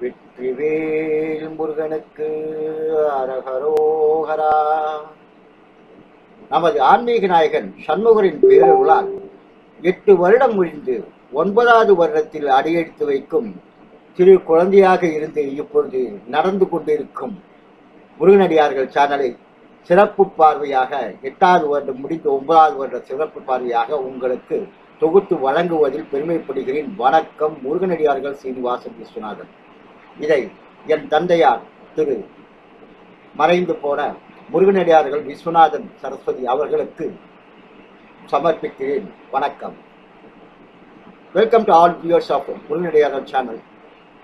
வெற்றிவேல் முருகனுக்கு அரகரோகரா நமது ஆன்மீக நாயகன் சண்முகரின் பேரருளால் எட்டு வருடம் முடிந்து ஒன்பதாவது வருடத்தில் அடியெடுத்து வைக்கும் சிறு குழந்தையாக இருந்து இப்பொழுது நடந்து கொண்டிருக்கும் முருகனடியார்கள் சேனலை சிறப்பு பார்வையாக எட்டாவது வருடம் முடிந்து ஒன்பதாவது வருட சிறப்பு பார்வையாக உங்களுக்கு தொகுத்து வழங்குவதில் பெருமைப்படுகிறேன். வணக்கம் முருகனடியார்கள் சீனிவாசன் விஸ்வநாதன். இதை என் தந்தையார் திரு மறைந்து போன முருகனடியார்கள் விஸ்வநாதன் சரஸ்வதி அவர்களுக்கு சமர்ப்பிக்கிறேன் வணக்கம் welcome to all viewers of Muruganadiyargal channel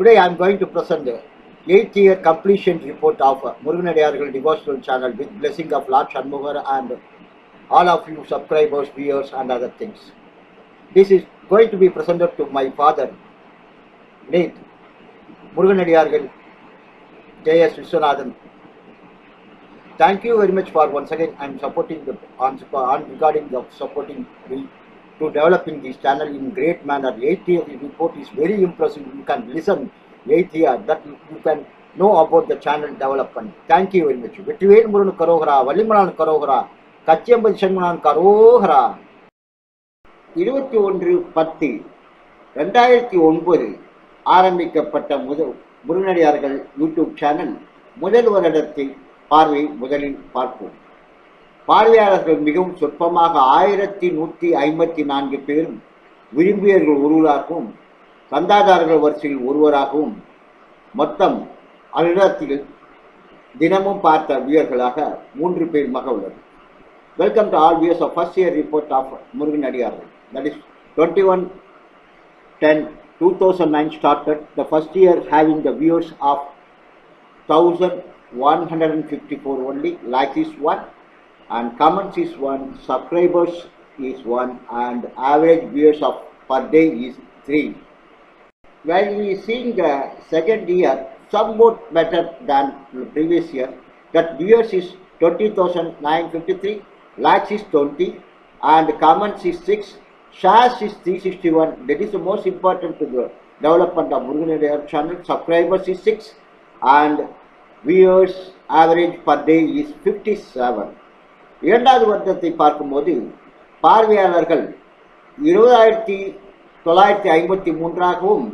today I am going to present eighth year completion report of Muruganadiyaர்கள் devotional channel with blessing of Lord Shanmugar and all of you subscribers, viewers and other things. This is going to be presented to my father, late Muruganadiyaர்கள் J.S. viswanathan Thank you very much for once again I'm supporting the on, on regarding the supporting me to developing this channel in great manner. Eighth year report is very impressive. You can listen eighth year that you can know about the channel development. Thank you very much. Vetrivel Murugan கரோகரா Vallimalan கரோகரா கச்சியம்பதி சண்முகனான் கரோகரா இருபத்தி ஒன்று பத்து ரெண்டாயிரத்தி ஒன்பது ஆரம்பிக்கப்பட்ட முதல் முருகனடியார்கள் யூடியூப் சேனல் முதல் வருடத்தில் பார்வை முதலில் பார்ப்போம். பார்வையாளர்கள் மிகவும் சொற்பமாக ஆயிரத்தி நூற்றி ஐம்பத்தி நான்கு பேரும் விரும்பியர்கள் ஒருவராகவும் சந்தாதாரர்கள் வரிசையில் ஒருவராகவும் மொத்தம் அனிடத்தில் தினமும் பார்த்த வியர்களாக மூன்று பேர் மக உள்ளது welcome to all viewers of first year report of Murugan Adiyargal that is twenty one ten 2009 started, the first year having the viewers of 1154 only, likes is 1 and comments is 1, subscribers is 1 and average viewers of per day is 3. When we are seeing the second year somewhat better than previous year, that viewers is 20,953, likes is 20 and comments is 6 shares is 361. That is the most important to the development of channel channel. Subscribers is 6, and viewers average per day is 57. இரண்டாவது வருடத்தை பார்க்கும்போது பார்வையாளர்கள் இருபதாயிரத்தி தொள்ளாயிரத்தி ஐம்பத்தி மூன்றாகவும்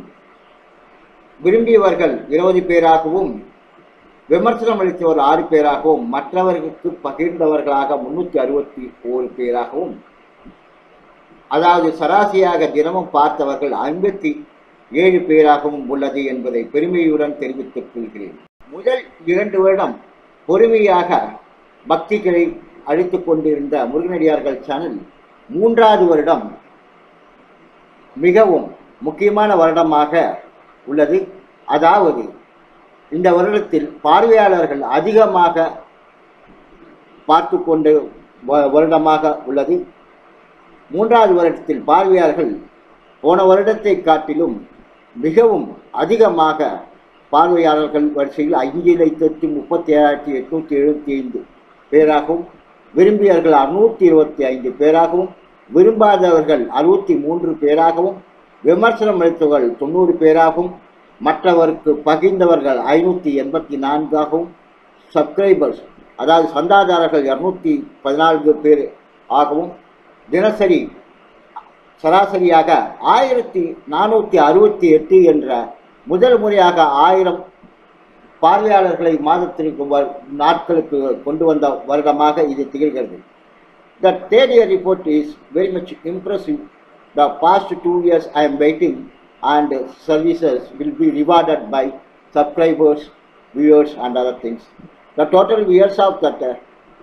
விரும்பியவர்கள் இருபது பேராகவும் விமர்சனம் அளித்தவர் ஆறு பேராகவும் மற்றவர்களுக்கு பகிர்ந்தவர்களாக முன்னூற்றி அறுபத்தி ஓரு பேராகவும் அதாவது சராசரியாக தினமும் பார்த்தவர்கள் ஐம்பத்தி ஏழு பேராகவும் உள்ளது என்பதை பெருமையுடன் தெரிவித்துக் கொள்கிறேன். முதல் இரண்டு வருடம் பொறுமையாக பக்திகளை அழித்து கொண்டிருந்த முருகனடியார்கள் சேனல் மூன்றாவது வருடம் மிகவும் முக்கியமான வருடமாக உள்ளது. அதாவது இந்த வருடத்தில் பார்வையாளர்கள் அதிகமாக பார்த்து கொண்டு வருடமாக உள்ளது. மூன்றாவது வருடத்தில் பார்வையாளர்கள் போன வருடத்தை காட்டிலும் மிகவும் அதிகமாக பார்வையாளர்கள் வரிசையில் அஞ்சு லட்சத்தி முப்பத்தி ஏழாயிரத்தி எட்நூற்றி எழுபத்தி ஐந்து பேராகவும் விரும்பியவர்கள் அறுநூற்றி இருபத்தி ஐந்து பேராகவும் விரும்பாதவர்கள் அறுபத்தி மூன்று பேராகவும் விமர்சனம் அளித்தவர்கள் தொண்ணூறு பேராகவும் மற்றவருக்கு பகிர்ந்தவர்கள் ஐநூற்றி எண்பத்தி நான்காகவும் சப்ஸ்கிரைபர்ஸ் அதாவது சந்தாதாரர்கள் இரநூத்தி பதினான்கு பேர் ஆகவும் தினசரி சராசரியாக ஆயிரத்தி நானூற்றி அறுபத்தி எட்டு என்ற முதல் முறையாக ஆயிரம் பார்வையாளர்களை மாதத்திற்கு நாட்களுக்கு கொண்டு வந்த வருடமாக இது திகழ்கிறது. The third year report is very much impressive the past two years I am waiting and services will be rewarded by subscribers viewers and other things the total viewers of that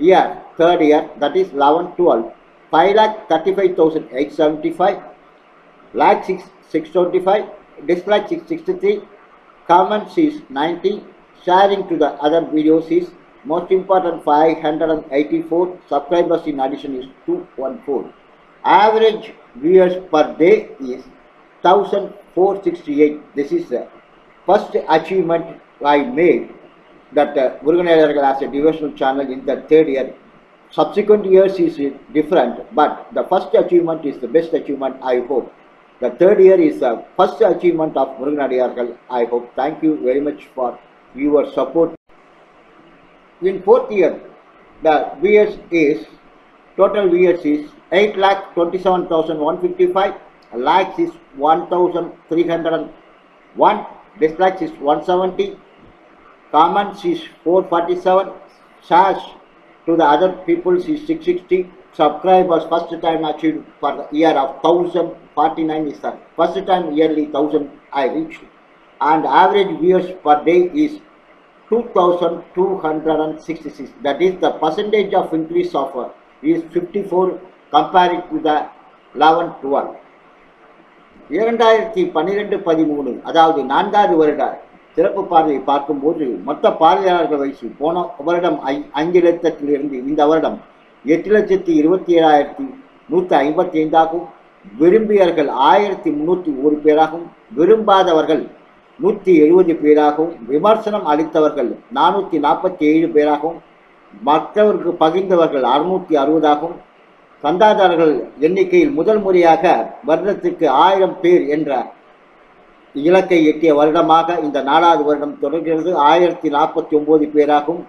year third year that is eleven twelve 5 lakh 35,875, like 6, 625, dislike 663, comments is 90, sharing to the other videos is most important 584, subscribers in addition is 214. Average viewers per day is 1468. This is the first achievement I made that uh, Guruganayargal as a devotional channel in the third year subsequent years is different but the first achievement is the best achievement i hope The third year is the first achievement of Muruganadiargal. I hope. Thank you very much for your support. In fourth year, the VS is total VS is 8 lakh 27,155, lakhs is 1,301, dislikes is 170, comments is 447, shares to the other peoples is 660, subscribers first time achieved for the year of 1049 is the first time yearly 1000 I reached and average viewers per day is 2266 that is the percentage of increase of uh, is 54 compared to the 11 12 இரண்டாயிரத்தி பன்னிரெண்டு பதிமூணு அதாவது நான்காவது வருட சிறப்பு பார்வையை பார்க்கும்போது மொத்த பார்வையாளர்கள் வயசு போன வருடம் ஐ அஞ்சு லட்சத்திலிருந்து இந்த வருடம் எட்டு லட்சத்தி இருபத்தி ஏழாயிரத்தி நூற்றி ஐம்பத்தி ஐந்தாகவும் விரும்பியவர்கள் ஆயிரத்தி முந்நூற்றி ஒரு பேராகவும் விரும்பாதவர்கள் நூற்றி எழுபது பேராகவும் விமர்சனம் அளித்தவர்கள் நானூற்றி நாற்பத்தி ஏழு பேராகவும் மற்றவருக்கு பகிர்ந்தவர்கள் அறுநூற்றி அறுபதாகவும் சந்தாதாரர்கள் எண்ணிக்கையில் முதல் முறையாக வருடத்திற்கு ஆயிரம் பேர் என்ற இலக்கை எட்டிய வருடமாக இந்த நாலாவது வருடம் தொடர்கிறது. ஆயிரத்தி நாற்பத்தி ஒம்பது பேராகும்.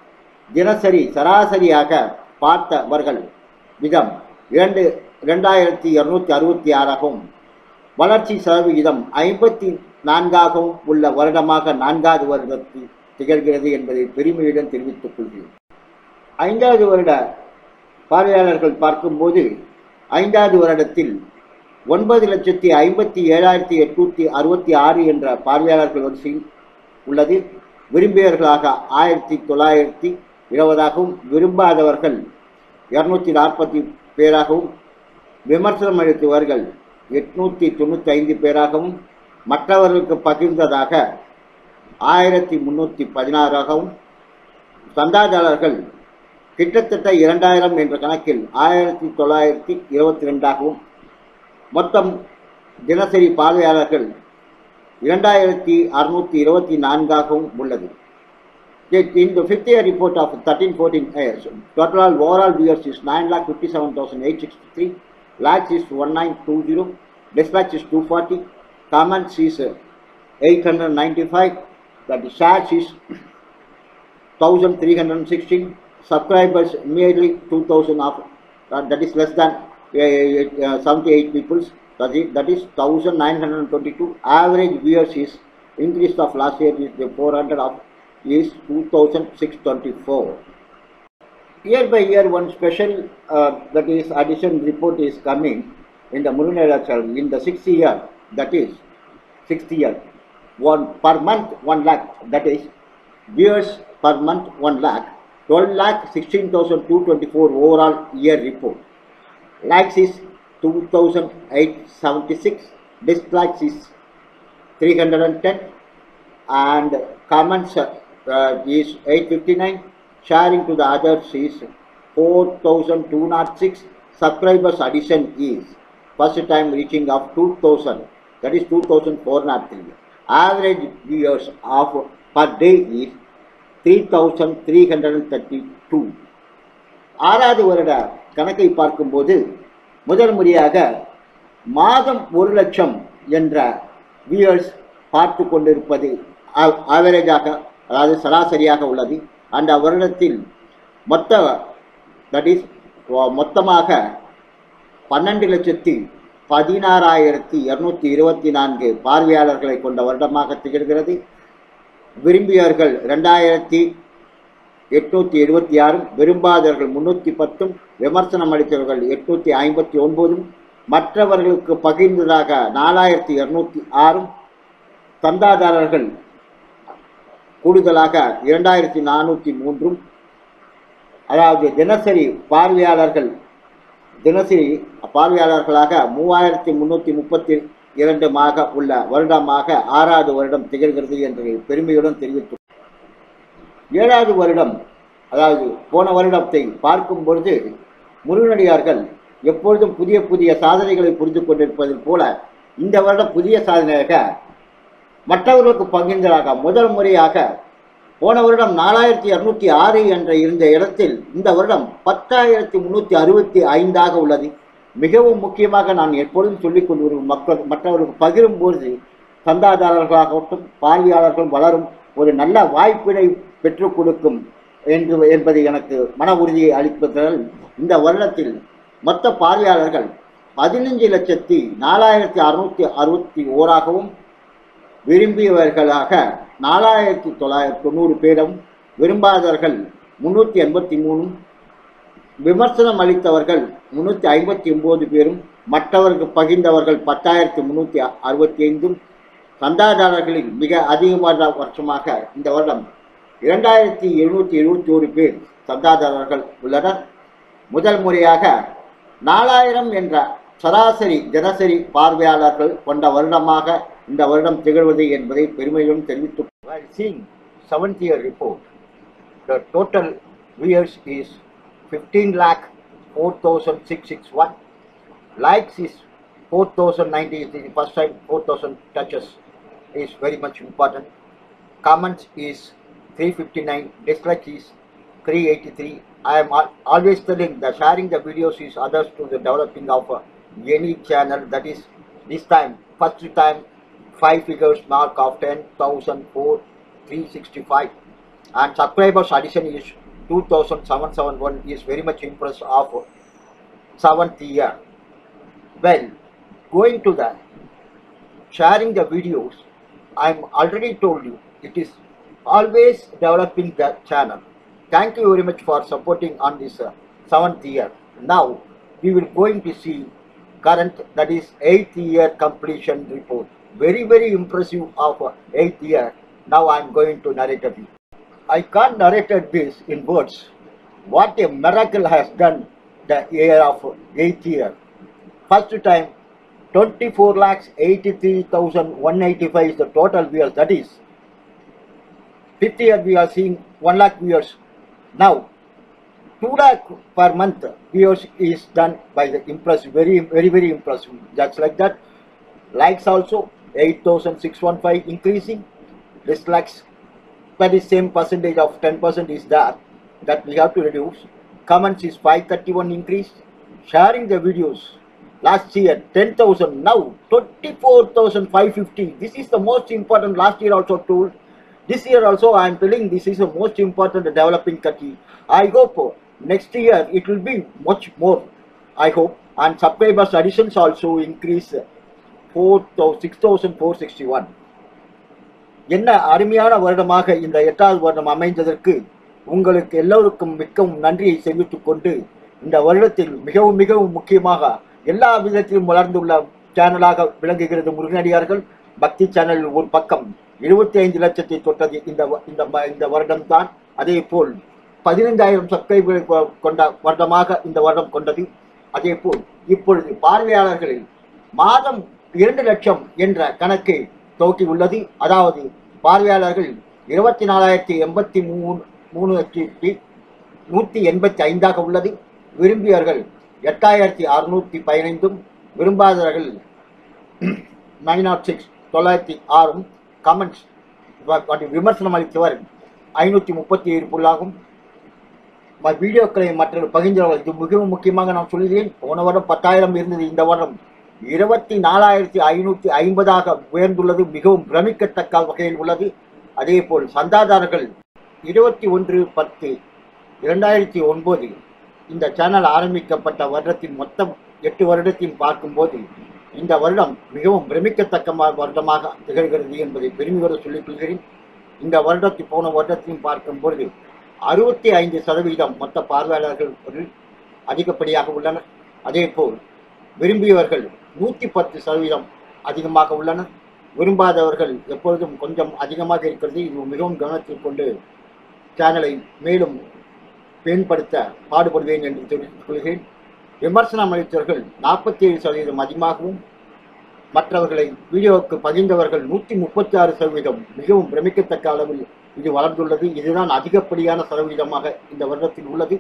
தினசரி சராசரியாக பார்த்தவர்கள் விதம் இரண்டு இரண்டாயிரத்தி இரநூத்தி அறுபத்தி ஆறாகவும் வளர்ச்சி சதவிகிதம் ஐம்பத்தி நான்காகவும் உள்ள வருடமாக நான்காவது வருடத்தில் திகழ்கிறது என்பதை பெருமையுடன் தெரிவித்துக் கொள்கிறேன். ஐந்தாவது வருட பார்வையாளர்கள் பார்க்கும்போது ஐந்தாவது வருடத்தில் ஒன்பது லட்சத்தி ஐம்பத்தி ஏழாயிரத்தி எட்நூத்தி அறுபத்தி ஆறு என்ற பார்வையாளர்கள் வரிசையில் உள்ளது. விரும்பியவர்களாக ஆயிரத்தி தொள்ளாயிரத்தி இருபதாகவும் விரும்பாதவர்கள் இருநூத்தி நாற்பத்தி பேராகவும் விமர்சனம் அளித்தவர்கள் எட்நூத்தி தொண்ணூற்றி ஐந்து பேராகவும் மற்றவர்களுக்கு பகிர்ந்ததாக ஆயிரத்தி முன்னூற்றி பதினாறாகவும் சந்தாதாரர்கள் கிட்டத்தட்ட இரண்டாயிரம் என்ற கணக்கில் ஆயிரத்தி தொள்ளாயிரத்தி இருபத்தி ரெண்டாகவும் மொத்தம் தினசரி பார்வையாளர்கள் இரண்டாயிரத்தி அறுநூற்றி இருபத்தி நான்காகவும் உள்ளது In the fifth year report of 13-14 years, total overall viewers is 9,57,863, lakhs is 1920, dispatch is 240, comments is uh, 895, that shares is 1316, subscribers nearly 2000 of, uh, that is less than uh, uh, 78 people, that is, that is 1922, average viewers is increase of last year is the 400 of is 2624. Year by year, one special uh, that is addition report is coming in the Murunela channel in the sixth year. That is sixth year. One per month, one lakh. That is viewers per month, one lakh. 12 lakh 16,224 overall year report. Likes is 2,876. Dislikes is 310 and comments uh, is 859 sharing to the others is 4206 subscribers addition is first time reaching of 2000 that is 2403 average viewers of per day is 3332 ஆறாவது வருட கணக்கை பார்க்கும்போது முதல் முறையாக மாதம் ஒரு லட்சம் என்ற வியூவர்ஸ் பார்த்து கொண்டிருப்பது ஆவரேஜாக அதாவது சராசரியாக உள்ளது. அந்த வருடத்தில் மொத்த தட் இஸ் மொத்தமாக பன்னெண்டு லட்சத்தி பதினாறாயிரத்தி இரநூத்தி இருபத்தி நான்கு பார்வையாளர்களை கொண்ட வருடமாக திகழ்கிறது. விரும்பியவர்கள் ரெண்டாயிரத்தி எட்நூத்தி எழுபத்தி ஆறும் விரும்பாதவர்கள் முன்னூற்றி பத்தும் விமர்சனம் அளித்தவர்கள் எட்நூத்தி ஐம்பத்தி ஒன்பதும் மற்றவர்களுக்கு பகிர்ந்ததாக நாலாயிரத்தி இரநூத்தி ஆறும் சந்தாதாரர்கள் கூடுதலாக இரண்டாயிரத்தி நானூற்றி மூன்றும் அதாவது தினசரி பார்வையாளர்கள் தினசரி பார்வையாளர்களாக மூவாயிரத்தி முன்னூற்றி முப்பத்தி இரண்டுமாக உள்ள வருடமாக ஆறாவது வருடம் திகழ்கிறது என்று பெருமையுடன் தெரிவித்துள்ளார் ஏழாவது வருடம் அதாவது போன வருடத்தை பார்க்கும் பொழுது முருகனடியார்கள் எப்பொழுதும் புதிய புதிய சாதனைகளை புரிந்து கொண்டிருப்பது போல இந்த வருடம் புதிய சாதனையாக மற்றவர்களுக்கு பகிர்ந்ததாக முதல் முறையாக போன வருடம் நாலாயிரத்தி இரநூத்தி ஆறு என்ற இருந்த இடத்தில் இந்த வருடம் பத்தாயிரத்தி முன்னூற்றி அறுபத்தி ஐந்தாக உள்ளது. மிகவும் முக்கியமாக நான் எப்பொழுதும் சொல்லிக் கொண்டு வரும் மக்கள் மற்றவர்களுக்கு பகிரும்போது சந்தாதாரர்களாகட்டும் பார்வையாளர்கள் வளரும் ஒரு நல்ல வாய்ப்பினை பெற்றுக் கொடுக்கும் என்று என்பது எனக்கு மன உறுதியை அளிப்பதால் இந்த வருடத்தில் மொத்த பார்வையாளர்கள் பதினஞ்சு லட்சத்தி நாலாயிரத்தி அறுநூத்தி அறுபத்தி ஓராகவும் விரும்பியவர்களாக நாலாயிரத்தி தொள்ளாயிரத்தி தொண்ணூறு பேரும் விரும்பாதவர்கள் முன்னூற்றி எண்பத்தி மூணும் விமர்சனம் அளித்தவர்கள் முன்னூற்றி ஐம்பத்தி ஒம்பது பேரும் மற்றவர்கள் பகிர்ந்தவர்கள் பத்தாயிரத்தி முன்னூற்றி அறுபத்தி ஐந்தும் சந்தாதாரர்களில் மிக அதிகமான வருஷமாக இந்த வருடம் இரண்டாயிரத்தி இருநூற்றி எழுபத்தி ஓரு பேர் சந்தாதாரர்கள் உள்ளனர் முதல் முறையாக நாலாயிரம் என்ற சராசரி தினசரி பார்வையாளர்கள் கொண்ட வருடமாக இந்த வருடம் திகழ்வது என்பதை பெருமையுடன் தெரிவித்து seeing seventh year report the total viewers is fifteen lakh four thousand six six one likes is four thousand ninety first time four thousand touches is very much important comments is 359. Dislike is 383. I am al- always telling that sharing the videos is others to the developing of uh, any channel. That is this time, first time, five figures mark of 10,004,365 and subscribers addition is 2,771 is very much impressed of seventh year. Well, going to the sharing the videos, I'm already told you it is always developing the channel. Thank you very much for supporting on this uh, seventh year. Now we will going to see current that is eighth year completion report. Very very impressive of uh, eighth year. Now I'm going to narrate a bit. I can't narrate this in words. What a miracle has done the year of eighth year. First time 24 lakhs 83,185 is the total viewers. That is, fifth year we are seeing 1 lakh viewers. Now, 2 lakh per month viewers is done by the impressive, very, very, very impressive. Just like that. Likes also 8,615 increasing. Dislikes, that is same percentage of 10% is that, that we have to reduce. Comments is 531 increase. Sharing the videos last year 10,000 now 24,550 this is the most important last year also told this year also I am telling this is the most important developing country. I hope next year it will be much more I hope. And subscribers additions also increase 6,461 என்ன அருமையான வருடமாக இந்த எட்டாவது வருடம் அமைந்ததற்கு உங்களுக்கு எல்லோருக்கும் மிக்கவும் நன்றியை தெரிவித்துக் கொண்டு இந்த வருடத்தில் மிகவும் மிகவும் முக்கியமாக எல்லா விதத்திலும் வளர்ந்துள்ள சேனலாக விளங்குகிறது முருகனடியார்கள். பக்தி சேனல் ஒரு பக்கம். இருபத்தி ஐந்து லட்சத்தை தொட்டது இந்த வ- இந்த ம- இந்த வருடம்தான். அதே போல் பதினைந்தாயிரம் சப்ஸ்கிரைபர்களை கொ- கொண்ட வருடமாக இந்த வருடம் கொண்டது. அதே போல் இப்பொழுது பார்வையாளர்களில் மாதம் இரண்டு லட்சம் என்ற கணக்கை துவக்கி உள்ளது அதாவது பார்வையாளர்கள் இருபத்தி நாலாயிரத்தி எண்பத்தி மூணு மூணு லட்சத்தி நூற்றி எண்பத்தி ஐந்தாக உள்ளது. விரும்பியவர்கள் எட்டாயிரத்தி அறுநூற்றி பதினைந்தும் விரும்பாதவர்கள் நைன் நாட் சிக்ஸ் தொள்ளாயிரத்தி ஆறும் கமெண்ட்ஸ் விமர்சனம் அளித்தவர் ஐநூற்றி முப்பத்தி ஏழு புள்ளாகும் வீடியோக்களை மற்ற பகிர்ந்தவர்கள் இது மிகவும் முக்கியமாக நான் சொல்கிறேன். போன வருடம் பத்தாயிரம் இருந்தது இந்த வருடம் இருபத்தி நாலாயிரத்தி ஐநூற்றி ஐம்பதாக உயர்ந்துள்ளது மிகவும் பிரமிக்கத்தக்க வகையில் உள்ளது. அதே போல் சந்தாதாரர்கள் இருபத்தி ஒன்று பத்து இரண்டாயிரத்தி ஒன்பது இந்த சேனல் ஆரம்பிக்கப்பட்ட வருடத்தின் மொத்தம் எட்டு வருடத்தையும் பார்க்கும்போது இந்த வருடம் மிகவும் பிரமிக்கத்தக்க வருடமாக திகழ்கிறது என்பதை பெருமையோடு சொல்லிக் கொள்கிறேன். இந்த வருடத்தை போன வருடத்தையும் பார்க்கும்பொழுது அறுபத்தி ஐந்து சதவீதம் மொத்த பார்வையாளர்கள் அதிகப்படியாக உள்ளனர். அதேபோல் விரும்பியவர்கள் நூற்றி பத்து சதவீதம் அதிகமாக உள்ளனர். விரும்பாதவர்கள் எப்பொழுதும் கொஞ்சம் அதிகமாக இருக்கிறது. இது மிகவும் கவனத்தில் கொண்டு சேனலை மேலும் மேம்படுத்த பாடுபடுவேன் என்று தெரிவித்துக் கொள்கிறேன். விமர்சனம் அளித்தவர்கள் நாற்பத்தி ஏழு சதவீதம் அதிகமாகவும் மற்றவர்களை வீடியோவுக்கு பகிர்ந்தவர்கள் நூற்றி முப்பத்தி ஆறு சதவீதம் மிகவும் பிரமிக்கத்தக்க அளவில் இது வளர்ந்துள்ளது. இதுதான் அதிகப்படியான சதவீதமாக இந்த வருடத்தில் உள்ளது.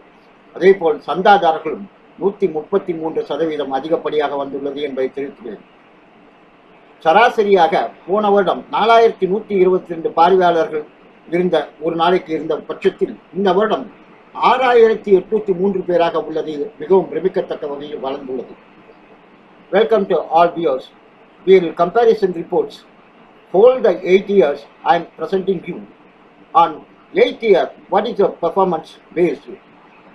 அதேபோல் சந்தாதாரர்களும் நூற்றி முப்பத்தி மூன்று சதவீதம் அதிகப்படியாக வந்துள்ளது என்பதை தெரிவித்துள்ளேன். சராசரியாக போன வருடம் நாலாயிரத்தி நூற்றி இருபத்தி ரெண்டு பார்வையாளர்கள் இருந்த ஒரு நாளைக்கு இருந்த பட்சத்தில் இந்த வருடம் ஆறாயிரத்தி எட்நூத்தி மூன்று பேராக உள்ளது மிகவும் பிரமிக்கத்தக்க வகையில் வளர்ந்துள்ளது welcome to all viewers will comparison reports whole the eight years I am presenting you on eight year what is the performance based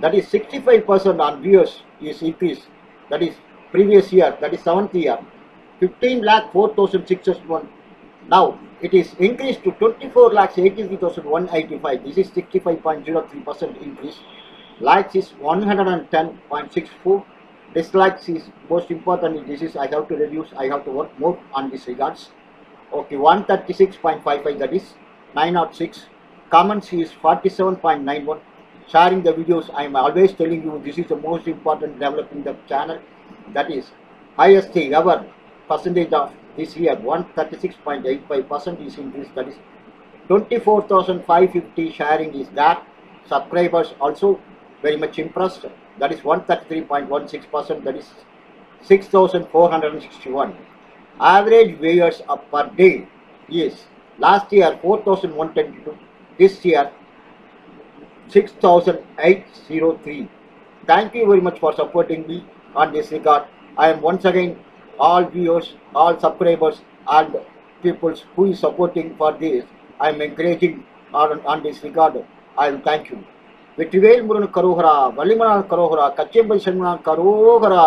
that is sixty five percent on viewers is increase that is previous year that is seventh year fifteen lakh four thousand six one Now it is increased to 24 lakhs 83,185. This is 65.03% increase. Likes is 110.64. Dislikes is most important. This is I have to reduce. I have to work more on this regards. Okay, 136.55 that is 906. Comments is 47.91. Sharing the videos, I am always telling you this is the most important developing the channel. That is highest ever percentage of this year 136.85% is increased. That is 24,550 sharing is that. Subscribers also very much impressed. That is 133.16%. That is 6,461. Average viewers per day is last year 4,122. This year 6,803. Thank you very much for supporting me on this regard. I am once again all viewers, all subscribers and people who is supporting for this. I am encouraging on, on this regard. I will thank you. Vetrivel Murugan கரோகரா வள்ளிமலான் கரோகரா கச்சேம்பை சண்முகன் கரோகரா